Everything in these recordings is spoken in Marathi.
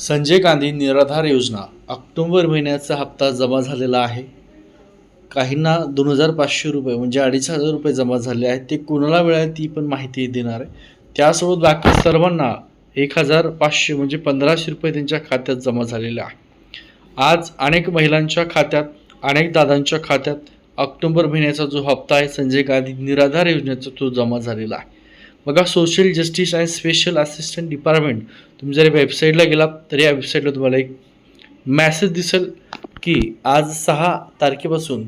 संजय गांधी निराधार योजना ऑक्टोंबर महिन्याचा हप्ता जमा झालेला आहे. काहींना दोन हजार पाचशे रुपये म्हणजे अडीच हजार रुपये जमा झाले आहेत. ते कोणाला मिळाले ती पण माहिती देणार आहे. त्यासोबत बाकी सर्वांना एक हजार पाचशे म्हणजे पंधराशे रुपये त्यांच्या खात्यात जमा झालेले आहे. आज अनेक महिलांच्या खात्यात अनेक दादांच्या खात्यात ऑक्टोंबर महिन्याचा जो हप्ता आहे संजय गांधी निराधार योजनेचा तो जमा झालेला आहे. बघा social justice and special assistant department तुम्ही जर वेबसाईटला गेलात तर या वेबसाईटला तुम्हाला एक मॅसेज दिसेल की आज सहा तारखेपासून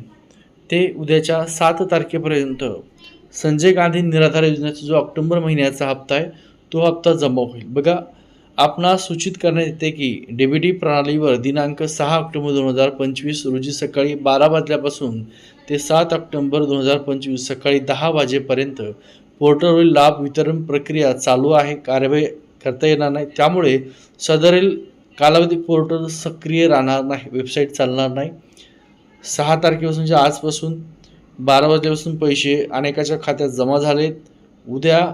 ते उद्याच्या सात तारखेपर्यंत संजय गांधी निराधार योजनेचा जो ऑक्टोबर महिन्याचा हप्ता आहे तो हप्ता जमा होईल. बघा आपणास सूचित करण्यात येते की डेबिटी प्रणालीवर दिनांक सहा ऑक्टोबर दोन हजार पंचवीस रोजी सकाळी बारा वाजल्यापासून ते सात ऑक्टोबर दोन हजार पंचवीस सकाळी दहा वाजेपर्यंत पोर्टलवरील लाभ वितरण प्रक्रिया चालू आहे कार्यवाही करता येणार नाही. त्यामुळे सदरील कालावधी पोर्टल सक्रिय राहणार नाही वेबसाईट चालणार नाही. सहा तारखेपासूनच्या आजपासून बारा वाजल्यापासून पैसे अनेकाच्या खात्यात जमा झालेत. उद्या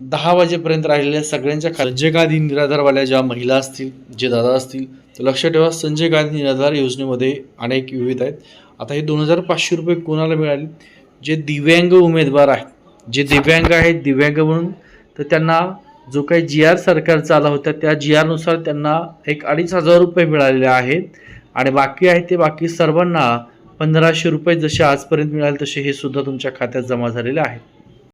दहा वाजेपर्यंत राहिलेल्या सगळ्यांच्या खात्यात संजय गांधी निराधारवाल्या ज्या महिला असतील जे दादा असतील तर लक्षात ठेवा संजय गांधी निराधार योजनेमध्ये अनेक विविध आहेत. आता हे दोन हजार पाचशे रुपये कोणाला मिळाले? जे दिव्यांग उमेदवार आहेत जे दिव्यांग आहेत दिव्यांग म्हणून तर त्यांना जो काही जी आर सरकारचा आला होता त्या जी आरनुसार त्यांना एक अडीच हजार रुपये मिळालेले आहेत. आणि बाकी आहे ते बाकी सर्वांना पंधराशे रुपये जसे आजपर्यंत मिळाले तसे हे सुद्धा तुमच्या खात्यात जमा झालेले आहेत.